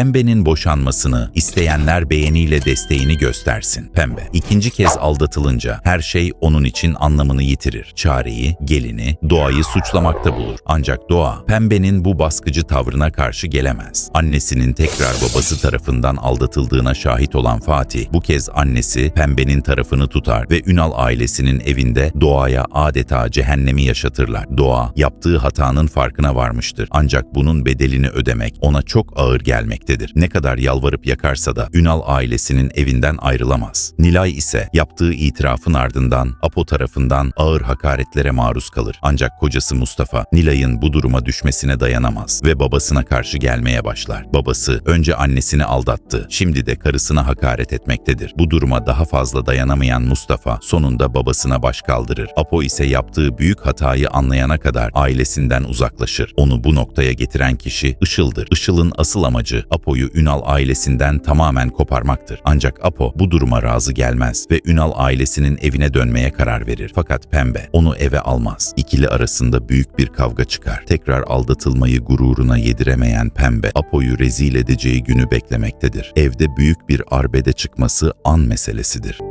Pembe'nin boşanmasını, isteyenler beğeniyle desteğini göstersin. Pembe, ikinci kez aldatılınca her şey onun için anlamını yitirir. Çareyi, gelini, doğayı suçlamakta bulur. Ancak doğa, Pembe'nin bu baskıcı tavrına karşı gelemez. Annesinin tekrar babası tarafından aldatıldığına şahit olan Fatih, bu kez annesi Pembe'nin tarafını tutar ve Ünal ailesinin evinde doğaya adeta cehennemi yaşatırlar. Doğa, yaptığı hatanın farkına varmıştır. Ancak bunun bedelini ödemek ona çok ağır gelmektedir. Ne kadar yalvarıp yakarsa da Ünal ailesinin evinden ayrılamaz. Nilay ise yaptığı itirafın ardından Apo tarafından ağır hakaretlere maruz kalır. Ancak kocası Mustafa, Nilay'ın bu duruma düşmesine dayanamaz ve babasına karşı gelmeye başlar. Babası önce annesini aldattı, şimdi de karısına hakaret etmektedir. Bu duruma daha fazla dayanamayan Mustafa sonunda babasına baş kaldırır. Apo ise yaptığı büyük hatayı anlayana kadar ailesinden uzaklaşır. Onu bu noktaya getiren kişi Işıl'dır. Işıl'ın asıl amacı Apo'yu Ünal ailesinden tamamen koparmaktır. Ancak Apo bu duruma razı gelmez ve Ünal ailesinin evine dönmeye karar verir. Fakat Pembe onu eve almaz. İkili arasında büyük bir kavga çıkar. Tekrar aldatılmayı gururuna yediremeyen Pembe Apo'yu rezil edeceği günü beklemektedir. Evde büyük bir arbede çıkması an meselesidir.